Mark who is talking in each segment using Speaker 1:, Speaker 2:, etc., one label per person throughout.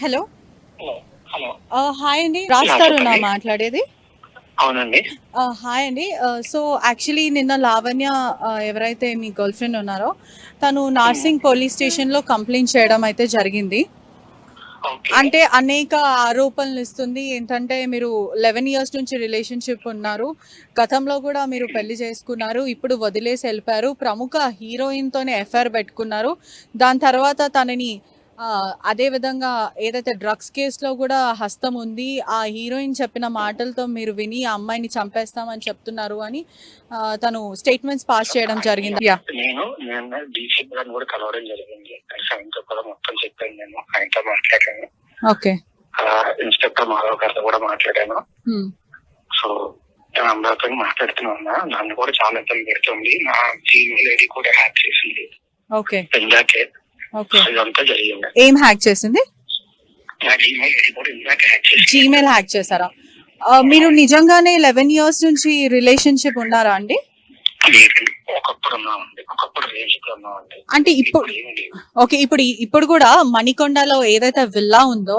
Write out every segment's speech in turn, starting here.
Speaker 1: Hello. Hi అండి. రాస్తారు నా
Speaker 2: చెప్పండి.
Speaker 1: మాట్లాడేది?
Speaker 2: అవునండి.
Speaker 1: హాయ్ అండి. సో యాక్చువల్లీ నిన్న లావణ్య ఎవరైతే మీ గర్ల్ ఫ్రెండ్ ఉన్నారో తను నార్సింగ్ పోలీస్ స్టేషన్లో కంప్లైంట్ చేయడం అయితే జరిగింది. అంటే అనేక ఆరోపణలు ఇస్తుంది. ఏంటంటే మీరు లెవెన్ ఇయర్స్ నుంచి రిలేషన్షిప్ ఉన్నారు. గతంలో కూడా మీరు పెళ్ళి చేసుకున్నారు. ఇప్పుడు వదిలేసి వెళ్ళిపోయారు. ప్రముఖ హీరోయిన్తోనే ఎఫ్ఐఆర్ పెట్టుకున్నారు. దాని తర్వాత తనని ఆ, అదే విధంగా ఏదైతే డ్రగ్స్ కేసులో కూడా హస్తం ఉంది ఆ హీరోయిన్ చెప్పిన మాటలతో మీరు విని ఆ అమ్మాయిని చంపేస్తామని చెప్తున్నారు అని తను స్టేట్మెంట్స్ పాస్ చేయడం జరిగింది.
Speaker 2: నేను నేను డీసీపీ గారిని కూడా కలవడం జరిగింది. ఆయనతో కూడా మొత్తం చెప్పాను నేను ఆయనతో మాట్లాడాను.
Speaker 1: ఓకే.
Speaker 2: ఇన్స్పెక్టర్ మాధవ్ గారితో కూడా మాట్లాడాను. సో నేను అందరితో మాట్లాడుతూనే ఉన్నా. నన్ను కూడా చాలా ఇబ్బంది పెడుతుంది. నా జీమెయిల్ ఐడి కూడా హ్యాక్ చేసింది.
Speaker 1: ఓకే.
Speaker 2: ఇందాకే ఇదంతా జరిగింది.
Speaker 1: ఏం హ్యాక్ చేసింది?
Speaker 2: జీమెయిల్ హ్యాక్
Speaker 1: చేశారా? మీరు నిజంగానే లెవెన్ ఇయర్స్ నుంచి రిలేషన్షిప్ ఉన్నారా అండి? అంటే ఇప్పుడు ఓకే ఇప్పుడు ఇప్పుడు కూడా మణికొండలో ఏదైతే విల్లా ఉందో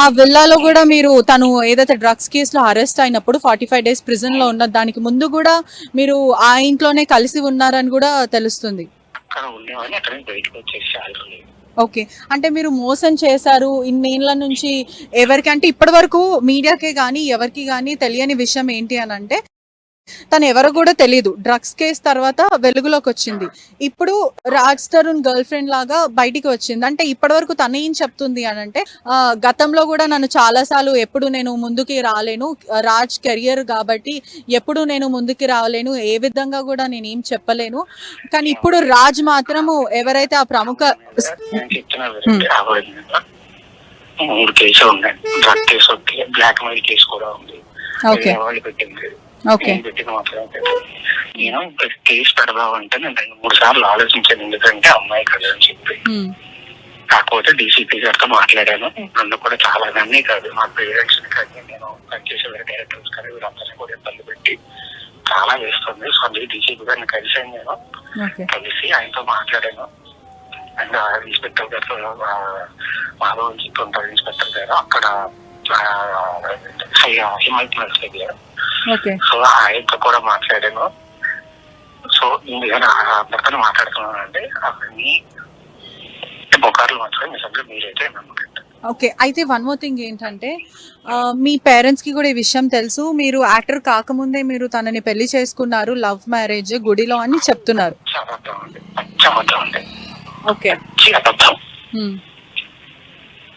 Speaker 1: ఆ విల్లాలో కూడా మీరు తను ఏదైతే డ్రగ్స్ కేసులో అరెస్ట్ అయినప్పుడు ఫార్టీ ఫైవ్ డేస్ ప్రిజన్లో ఉన్న దానికి ముందు కూడా మీరు ఆ ఇంట్లోనే కలిసి ఉన్నారని కూడా తెలుస్తుంది.
Speaker 2: అక్కడ ఉండేవాడిని అక్కడ నుంచి బయటకు వచ్చేసి ఆల్రెడీ
Speaker 1: ఓకే. అంటే మీరు మోసం చేశారు ఇన్నేళ్ళ నుంచి ఎవరికి అంటే ఇప్పటి వరకు మీడియాకే కానీ ఎవరికి కానీ తెలియని విషయం ఏంటి అని అంటే తను ఎవరో కూడా తెలియదు డ్రగ్స్ కేసు తర్వాత వెలుగులోకి వచ్చింది. ఇప్పుడు రాజ్ తరుణ్ గర్ల్ ఫ్రెండ్ లాగా బయటికి వచ్చింది. అంటే ఇప్పటి వరకు తను ఏం చెప్తుంది అని అంటే ఆ, గతంలో కూడా నన్ను చాలాసార్లు ఎప్పుడు నేను ముందుకి రాలేను. రాజ్ కెరియర్ కాబట్టి ఎప్పుడు నేను ముందుకి రాలేను. ఏ విధంగా కూడా నేను ఏం చెప్పలేను. కానీ ఇప్పుడు రాజ్ మాత్రము ఎవరైతే ఆ ప్రముఖ
Speaker 2: మూడు కేసులు ఉన్నాయి. డ్రగ్ కేసు ఒకటి బ్లాక్ మెయిల్ కేసు కూడా ఉంది. వాళ్ళు పెట్టింది? నేను పెట్టిన మాత్రమే. నేను కేసు పెడదామంటే నేను రెండు మూడు సార్లు ఆలోచించాను. ఎందుకంటే అమ్మాయి కదా అని చెప్పి.
Speaker 1: ఉమ్,
Speaker 2: కాకపోతే డీసీపీ గారితో మాట్లాడాను. నన్ను కూడా చాలా నన్నే కాదు. మా పేరెంట్స్ కానీ నేను పనిచేసే వేరే డైరెక్టర్స్ కానీ వీళ్ళందరినీ కూడా ఇబ్బంది పెట్టి చాలా వేస్తుంది. సో అందుకే డీసీపీ గారిని కలిసాను నేను.
Speaker 1: ఓకే.
Speaker 2: కలిసి ఆయనతో మాట్లాడాను. అండ్ ఆ ఇన్స్పెక్టర్ గారితో ఆ, మాధవ్ అని చెప్పి ఉంటారు ఇన్స్పెక్టర్ గారు. అక్కడ హిమాయత్ నర్స్ దగ్గర సో ఆయనతో కూడా మాట్లాడాను. సో నేను అందరితో మాట్లాడుతున్నాను అండి అవన్నీ బొకార్లు మాత్రం నిజంగా మీరైతే నమ్మకండి.
Speaker 1: ఓకే. అయితే వన్ మోర్ థింగ్ ఏంటంటే మీ పేరెంట్స్కి కూడా ఈ విషయం తెలుసు. మీరు యాక్టర్ కాకముందే మీరు తనని పెళ్ళి చేసుకున్నారు. లవ్ మ్యారేజ్ గుడిలో అని చెప్తున్నారు. ఓకే.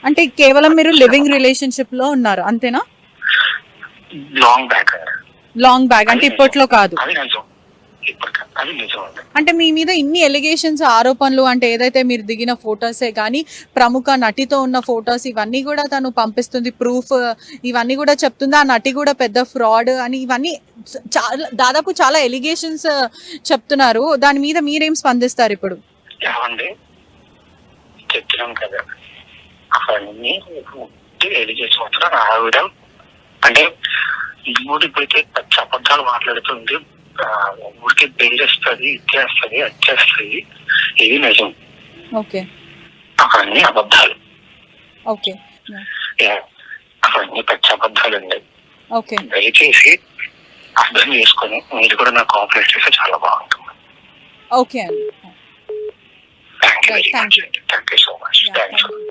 Speaker 1: అంటే కేవలం మీరు లివింగ్ రిలేషన్షిప్లో ఉన్నారు. అంతేనా?
Speaker 2: Long back.
Speaker 1: లాంగ్ బ్యాగ్ అంటే ఇప్పట్లో కాదు.
Speaker 2: నిజం. నిజం
Speaker 1: అంటే మీ మీద ఇన్ని ఎలిగేషన్స్ ఆరోపణలు అంటే ఏదైతే మీరు దిగిన ఫొటోసే కానీ ప్రముఖ నటితో ఉన్న ఫొటోస్ ఇవన్నీ కూడా తను పంపిస్తుంది ప్రూఫ్ ఇవన్నీ కూడా చెప్తుంది. ఆ నటి కూడా పెద్ద ఫ్రాడ్ అని ఇవన్నీ చాలా దాదాపు చాలా ఎలిగేషన్స్ చెప్తున్నారు. దాని మీద మీరేం స్పందిస్తారు ఇప్పుడు?
Speaker 2: చెప్తున్నాం కదా. అవన్నీ ఆవిడ అంటే మూడు ఇప్పుడైతే పచ్చి అబద్ధాలు మాట్లాడుతుంది. ఊరికే బెదిరిస్తుంది ఇచ్చేస్తుంది వచ్చేస్తుంది ఇది నిజం.
Speaker 1: ఓకే.
Speaker 2: అవన్నీ అబద్ధాలు.
Speaker 1: ఓకే.
Speaker 2: అవన్నీ పచ్చి అబద్ధాలు అండి
Speaker 1: ఓకే.
Speaker 2: దయచేసి అర్థం చేసుకొని మీరు కూడా నాకు కోఆపరేట్ చేస్తే చాలా బాగుంటుంది.
Speaker 1: ఓకే అండి.
Speaker 2: Thank you. Thank you so much
Speaker 1: thank you.